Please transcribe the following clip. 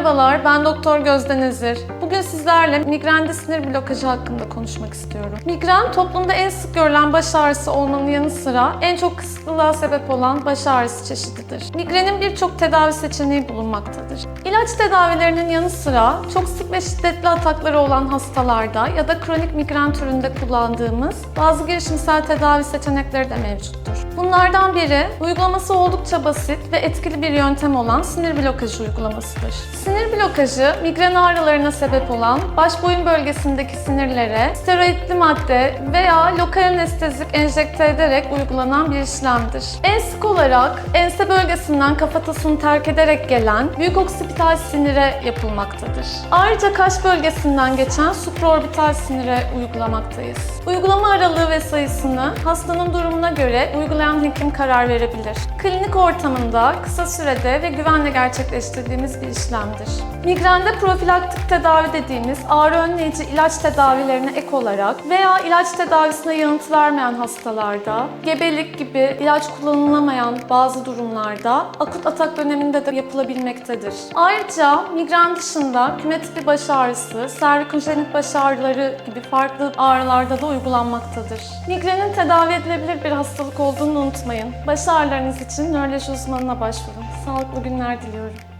Merhabalar, ben Doktor Gözde Nezir. Bugün sizlerle migrende sinir blokajı hakkında konuşmak istiyorum. Migren toplumda en sık görülen baş ağrısı olmanın yanı sıra en çok kısıtlılığa sebep olan baş ağrısı çeşididir. Migrenin birçok tedavi seçeneği bulunmaktadır. İlaç tedavilerinin yanı sıra çok sık ve şiddetli atakları olan hastalarda ya da kronik migren türünde kullandığımız bazı girişimsel tedavi seçenekleri de mevcuttur. Bunlardan biri uygulaması oldukça basit ve etkili bir yöntem olan sinir blokajı uygulamasıdır. Sinir blokajı migren ağrılarına sebep olan baş boyun bölgesindeki sinirlere steroidli madde veya lokal anestezik enjekte ederek uygulanan bir işlemdir. En sık olarak ense bölgesinden kafatasını terk ederek gelen büyük oksipital sinire yapılmaktadır. Ayrıca kaş bölgesinden geçen supraorbital sinire uygulamaktayız. Uygulama aralığı ve sayısını hastanın durumuna göre uygulayan hekim karar verebilir. Klinik ortamında kısa sürede ve güvenle gerçekleştirdiğimiz bir işlemdir. Migrende profilaktik tedavi dediğimiz ağrı önleyici ilaç tedavilerine ek olarak veya ilaç tedavisine yanıt vermeyen hastalarda, gebelik gibi ilaç kullanılamayan bazı durumlarda akut atak döneminde de yapılabilmektedir. Ayrıca migren dışında küme tipi baş ağrısı, serviküjenik baş ağrıları gibi farklı ağrılarda da uygulanmaktadır. Migrenin tedavi edilebilir bir hastalık olduğunu unutmayın. Baş ağrılarınız için nöroloji uzmanına başvurun. Sağlıklı günler diliyorum.